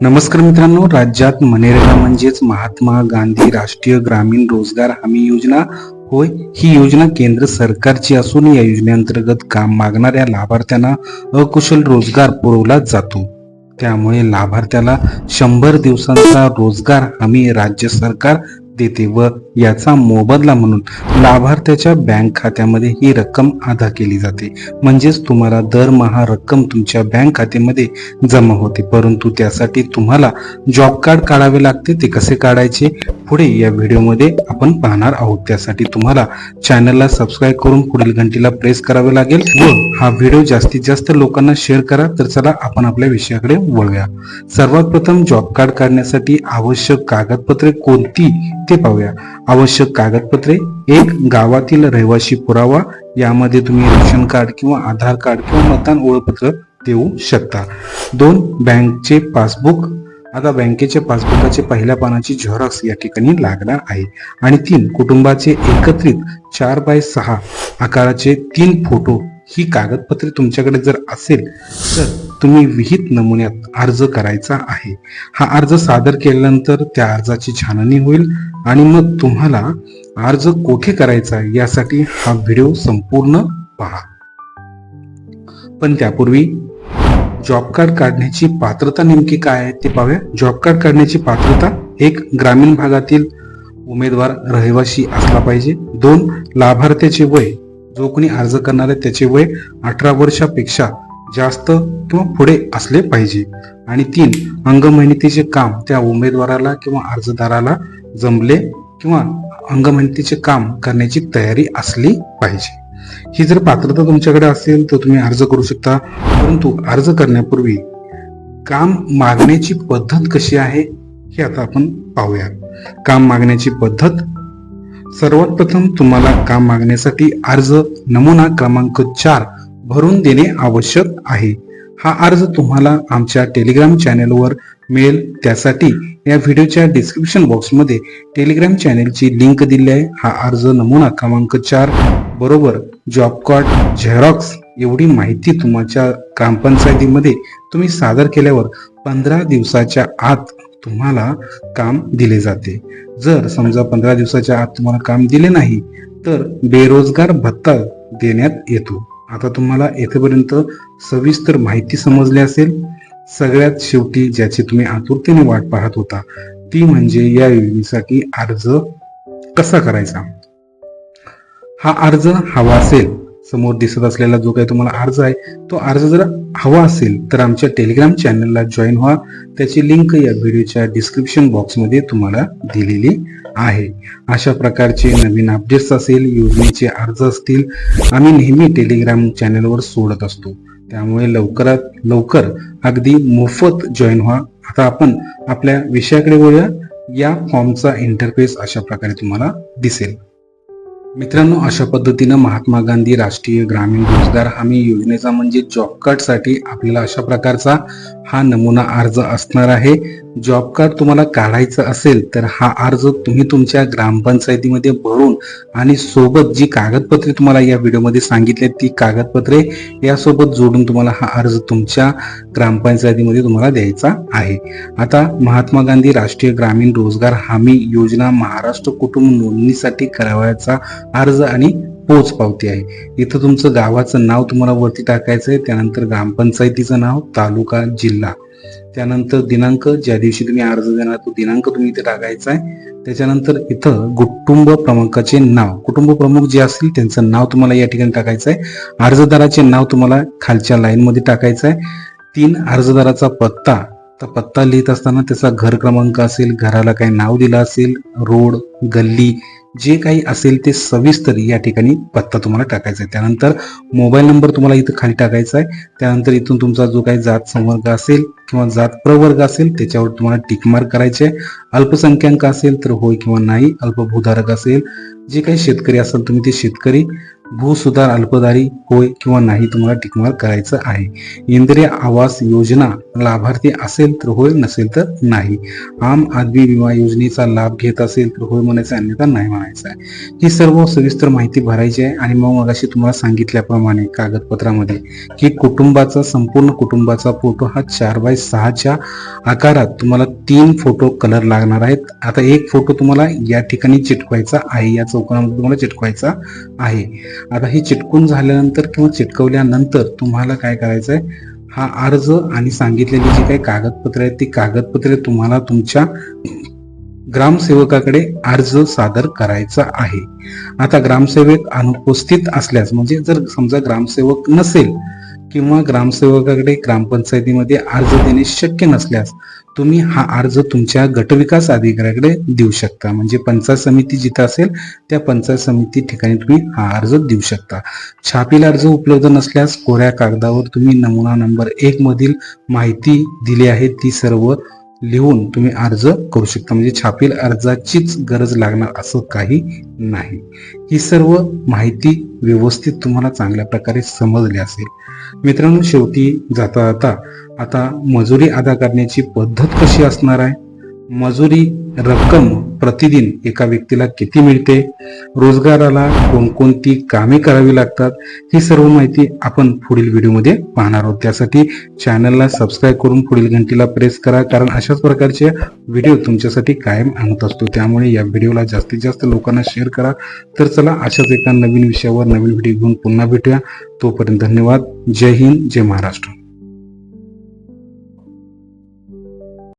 नमस्कार मित्रांनो राज्यात मनरेगा म्हणजेच महात्मा गांधी राष्ट्रीय ग्रामीण रोजगार हमी योजना. होय ही योजना केंद्र सरकारची असून या योजनेअंतर्गत काम मागणाऱ्या लाभार्थ्यांना अकुशल रोजगार पुरवला जातो. त्यामुळे लाभार्थ्याला शंभर दिवसांचा रोजगार हमी राज्य सरकार देते व याचा मोबदला म्हणून लाभार्थ्याच्या बँक खात्यामध्ये ही रक्कम अदा केली जाते. म्हणजेच तुम्हाला दरमहा रक्कम तुमच्या बँक खात्यामध्ये जमा होते. परंतु त्यासाठी तुम्हाला जॉब कार्ड काढावे लागते ते कसे काढायचे? पुढे या व्हिडिओमध्ये आपण पाहणार आहोत. त्यासाठी तुम्हाला चॅनलला सबस्क्राईब करून पुढील घंटीला प्रेस करावे लागेल व हा व्हिडिओ जास्तीत जास्त लोकांना शेअर करा. तर चला आपण आपल्या विषयाकडे वळूया. सर्वात प्रथम जॉब कार्ड काढण्यासाठी आवश्यक कागदपत्रे कोणती ते पाहूया. आवश्यक कागदपत्रे एक गावातील रहिवासी पुरावा यामध्ये तुम्ही रेशन कार्ड किंवा आधार कार्ड किंवा मतदान ओळखपत्र देऊ शकता. दोन बँकचे पासबुक. आता बँकेच्या पासबुकाचे पहिल्या पानाची झेरॉक्स या ठिकाणी लागणार आहे. आणि तीन कुटुंबाचे एकत्रित चार बाय सहा आकाराचे तीन फोटो ही कागदपत्रे तुमच्याकडे जर असेल तर तुम्ही विहित नमुन्यात अर्ज करायचा आहे. हा अर्ज सादर केल्यानंतर त्या अर्जाची छाननी होईल. आणि मग तुम्हाला अर्ज कोठे करायचा यासाठी हा व्हिडिओ संपूर्ण पहा. पण त्यापूर्वी जॉब कार्ड काढण्याची पात्रता नेमकी काय आहे ते पाहूया. जॉब कार्ड काढण्याची पात्रता एक ग्रामीण भागातील उमेदवार रहिवासी असला पाहिजे. दोन लाभार्थ्याचे वय जो कोणी अर्ज करणार आहे त्याचे वय अठरा वर्षापेक्षा जास्त किंवा पुढे असले पाहिजे. आणि तीन अंगमेहनतीचे काम त्या उमेदवाराला किंवा अर्जदाराला जमले किंवा अंगमेहनतीचे काम करण्याची तयारी असली पाहिजे. ही जर पात्रता तुमच्याकडे असेल तर तुम्ही अर्ज करू शकता. परंतु अर्ज करण्यापूर्वी काम मागण्याची पद्धत कशी आहे हे आता आपण पाहूया काम मागण्याची पद्धत. सर्वात प्रथम तुम्हाला काम मागण्यासाठी अर्ज नमुना क्रमांक चार भरून देणे आवश्यक आहे. हा अर्ज तुम्हाला आमच्या टेलिग्राम चॅनेलवर मिळेल. त्यासाठी या व्हिडिओच्या डिस्क्रिप्शन बॉक्समध्ये टेलिग्राम चॅनेलची लिंक दिली आहे. हा अर्ज नमुना क्रमांक चार बरोबर जॉब कार्ड झेरॉक्स एवढी माहिती तुमच्या ग्रामपंचायतीमध्ये तुम्ही सादर केल्यावर पंधरा दिवसाच्या आत तुम्हाला काम दिले जाते. जर समजा पंधरा दिवसाच्या आत तुम्हाला काम दिले नाही तर बेरोजगार भत्ता देण्यात येतो. आता तुम्हाला येथेपर्यंत सविस्तर माहिती समजली असेल. सगळ्यात शेवटी ज्याची तुम्ही आतुरतेने वाट पाहत होता ती म्हणजे या योजनेसाठी अर्ज कसा करायचा? हा अर्ज हवा असेल समोर दिसत असलेला जो काही तुम्हाला अर्ज आहे तो अर्ज जर हवा असेल तर आमच्या टेलिग्राम चॅनलला जॉईन व्हा. त्याची लिंक या व्हिडिओच्या डिस्क्रिप्शन बॉक्समध्ये तुम्हाला दिलेली आहे. अशा प्रकारचे नवीन अपडेट्स असेल योजनेचे अर्ज असतील आम्ही नेहमी टेलिग्राम चॅनलवर सोडत असतो. त्यामुळे लवकरात लवकर अगदी मोफत जॉईन व्हा. आता आपण आपल्या विषयाकडे वळूया. या फॉर्मचा इंटरफेस अशा प्रकारे तुम्हाला दिसेल. मित्रांनो अशा पद्धतीनं महात्मा गांधी राष्ट्रीय ग्रामीण रोजगार हमी योजनेचा म्हणजे जॉब कार्डसाठी आपल्याला अशा प्रकारचा हा नमुना अर्ज असणार आहे. जॉब कार्ड तुम्हाला काढायचं असेल तर हा अर्ज तुम्ही तुमच्या ग्रामपंचायतीमध्ये भरून आणि सोबत जी कागदपत्रे तुम्हाला या व्हिडिओमध्ये सांगितले ती कागदपत्रे यासोबत जोडून तुम्हाला हा अर्ज तुमच्या ग्रामपंचायतीमध्ये तुम्हाला द्यायचा आहे. आता महात्मा गांधी राष्ट्रीय ग्रामीण रोजगार हमी योजना महाराष्ट्र कुटुंब नोंदणीसाठी करावयाचा अर्ज आणि पोच पावती आहे. इथं तुमचं गावाचं नाव तुम्हाला वरती टाकायचं आहे. त्यानंतर ग्रामपंचायतीचं नाव तालुका जिल्हा. त्यानंतर दिनांक ज्या दिवशी तुम्ही अर्ज देणार तो दिनांक तुम्ही इथे टाकायचा आहे. त्याच्यानंतर इथं कुटुंब प्रमुखाचे नाव. कुटुंब प्रमुख जे असतील त्यांचं नाव तुम्हाला या ठिकाणी टाकायचं आहे. अर्जदाराचे नाव तुम्हाला खालच्या लाईनमध्ये टाकायचं आहे. तीन अर्जदाराचा पत्ता. तर पत्ता लिहित असताना त्याचा घर क्रमांक असेल घराला काही नाव दिलं असेल रोड गल्ली जे काही असेल ते सविस्तर या ठिकाणी पत्ता तुम्हाला टाकायचा आहे. त्यानंतर मोबाईल नंबर तुम्हाला इथं खाली टाकायचा आहे. त्यानंतर इथून तुमचा जो काही जात संवर्ग असेल किंवा जात प्रवर्ग असेल त्याच्यावर तुम्हाला टिकमार्क करायचे आहे. अल्पसंख्याक असेल तर होय किंवा नाही अल्पभूधारक असेल जे काही शेतकरी असेल तुम्ही ते शेतकरी. भूसुधार अल्पदारी होय किंवा नाही तुम्हाला टिकमार करायचं आहे. इंद्रिय आवास योजना लाभार्थी असेल तर होय नसेल तर नाही. आम आदमी विमा योजनेचा लाभ घेत असेल तर होय म्हणायचं अन्यथा नाही म्हणायचं आहे. ही सर्व सविस्तर माहिती भरायची आहे आणि मग मगाशी तुम्हाला सांगितल्याप्रमाणे कागदपत्रामध्ये की कुटुंबाचा संपूर्ण कुटुंबाचा फोटो हा चार बाय सहाच्या आकारात तुम्हाला तीन फोटो कलर लागणार आहेत. आता एक फोटो तुम्हाला या ठिकाणी चिटकवायचा आहे या चौकोनामध्ये तुम्हाला चिटकवायचा आहे. आता हे चिटकून झाल्यानंतर किंवा चिटकवल्यानंतर तुम्हाला काय करायचं आहे हा अर्ज आणि सांगितलेली जी काही कागदपत्रे आहेत ती कागदपत्रे तुम्हाला तुमच्या ग्रामसेवकाकडे अर्ज सादर करायचा आहे. आता ग्रामसेवक अनुपस्थित असल्यास म्हणजे जर समजा ग्रामसेवक नसेल किंवा ग्रामसेवकाकडे ग्रामपंचायतीमध्ये अर्ज देणे शक्य नसल्यास तुम्ही हा अर्ज तुमच्या गटविकास अधिकाऱ्याकडे देऊ शकता. म्हणजे पंचायत समिती जिथं असेल त्या पंचायत समिती ठिकाणी तुम्ही हा अर्ज देऊ शकता. छापील अर्ज उपलब्ध नसल्यास कोऱ्या कागदावर तुम्ही नमुना नंबर एक मधील माहिती दिली आहे. ती सर्व लिहून तुम्ही अर्ज करू शकता. म्हणजे छापील अर्जाचीच गरज लागणार असं काही नाही. ही सर्व माहिती व्यवस्थित तुम्हाला चांगल्या प्रकारे समजली असेल. मित्रांनो शेवटी जाता जाता आता मजुरी अदा करण्याची पद्धत कशी असणार आहे? मजुरी रक्कम प्रतिदिन एका व्यक्तीला किती मिळते? रोजगाराला कोणकोणती कामे करावी लागतात? ही सर्व माहिती आपण पुढील व्हिडिओमध्ये पाहणार आहोत. त्यासाठी चॅनलला सबस्क्राईब करून पुढील घंटीला प्रेस करा कारण अशाच प्रकारचे व्हिडिओ तुमच्यासाठी कायम आणत असतो. त्यामुळे या व्हिडिओला जास्तीत जास्त लोकांना शेअर करा. तर चला अशाच एका नवीन विषयावर नवीन व्हिडिओ घेऊन पुन्हा भेटूया. तोपर्यंत धन्यवाद. जय हिंद जय महाराष्ट्र.